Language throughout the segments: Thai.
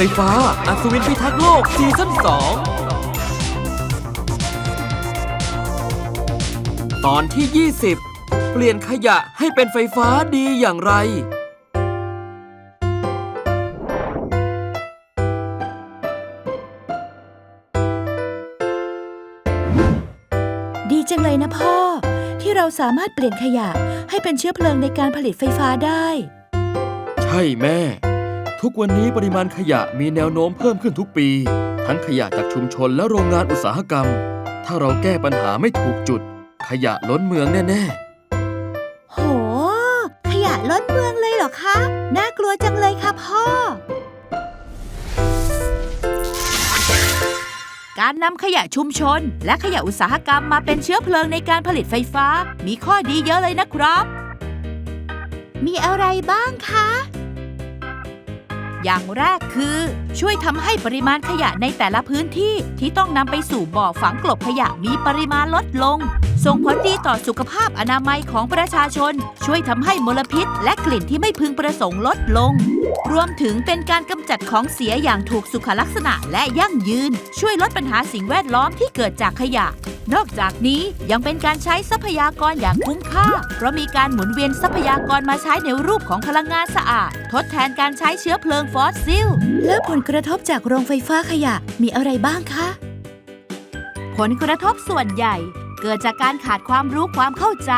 ไฟฟ้า อัศวินพิทักษ์โลกซีซั่น2 ตอนที่ 20 เปลี่ยนขยะให้เป็นไฟฟ้าดีอย่างไร ดีจังเลยนะพ่อ ที่เราสามารถเปลี่ยนขยะให้เป็นเชื้อเพลิงในการผลิตไฟฟ้าได้ ใช่แม่ ทุกวันนี้ปริมาณขยะมีแนวโน้มเพิ่มขึ้นทุกปี ทั้งขยะจากชุมชนและโรงงานอุตสาหกรรม ถ้าเราแก้ปัญหาไม่ถูกจุด ขยะล้นเมืองแน่โห ขยะล้นเมืองเลยเหรอคะ น่ากลัวจังเลยค่ะพ่อ การนำขยะชุมชน และขยะอุตสาหกรรมมาเป็นเชื้อเพลิงในการผลิตไฟฟ้า มีข้อดีเยอะเลยนะครับ มีอะไรบ้างคะ อย่างแรกคือ ช่วยทำให้ปริมาณขยะในแต่ละพื้นที่ที่ต้องนำไปสู่บ่อฝังกลบขยะมีปริมาณลดลง ส่งผลดีต่อสุขภาพอนามัยของประชาชน ช่วยทำให้มลพิษ และกลิ่นที่ไม่พึงประสงค์ลดลง รวมถึงเป็นการกำจัดของเสียอย่างถูกสุขลักษณะและยั่งยืน ช่วยลดปัญหาสิ่งแวดล้อมที่เกิดจากขยะ นอกจากนี้ยังเป็นการใช้ทรัพยากรอย่างคุ้มค่า เพราะมีการหมุนเวียนทรัพยากรมาใช้ในรูปของพลังงานสะอาดทดแทนการใช้เชื้อเพลิงฟอสซิล แล้วผลกระทบจากโรงไฟฟ้าขยะมีอะไรบ้างคะ ผลกระทบส่วนใหญ่ เกิดจากการขาดความรู้ความเข้าใจ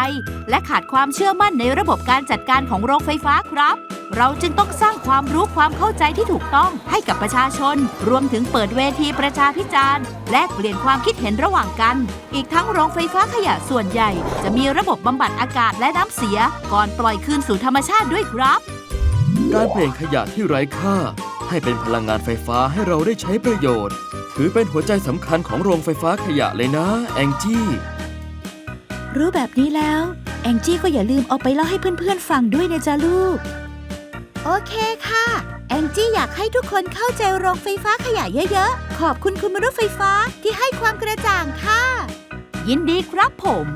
และขาดความเชื่อมั่นในระบบการจัดการของโรงไฟฟ้าครับ เราจึงต้องสร้างความรู้ความเข้าใจที่ถูกต้องให้กับประชาชน รวมถึงเปิดเวทีประชาพิจารณ์ แลกเปลี่ยนความคิดเห็นระหว่างกัน อีกทั้งโรงไฟฟ้าขยะส่วนใหญ่ จะมีระบบบำบัดอากาศและน้ำเสีย ก่อนปล่อยคืนสู่ธรรมชาติด้วยครับๆ การเปลี่ยนขยะที่ไร้ค่า ให้เป็นพลังงานไฟฟ้าให้เราได้ใช้ประโยชน์ ถือเป็นหัวใจสำคัญของโรงไฟฟ้าขยะเลยนะ แองจี้ รู้แบบนี้แล้ว แองจี้ก็อย่าลืมเอาไปเล่าให้เพื่อนๆฟังด้วยนะจ๊ะลูก โอเคค่ะ แองจี้อยากให้ทุกคนเข้าใจโรงไฟฟ้าขยะเยอะๆ ขอบคุณคุณมนุษย์ไฟฟ้าที่ให้ความกระจ่างค่ะ ยินดีครับผม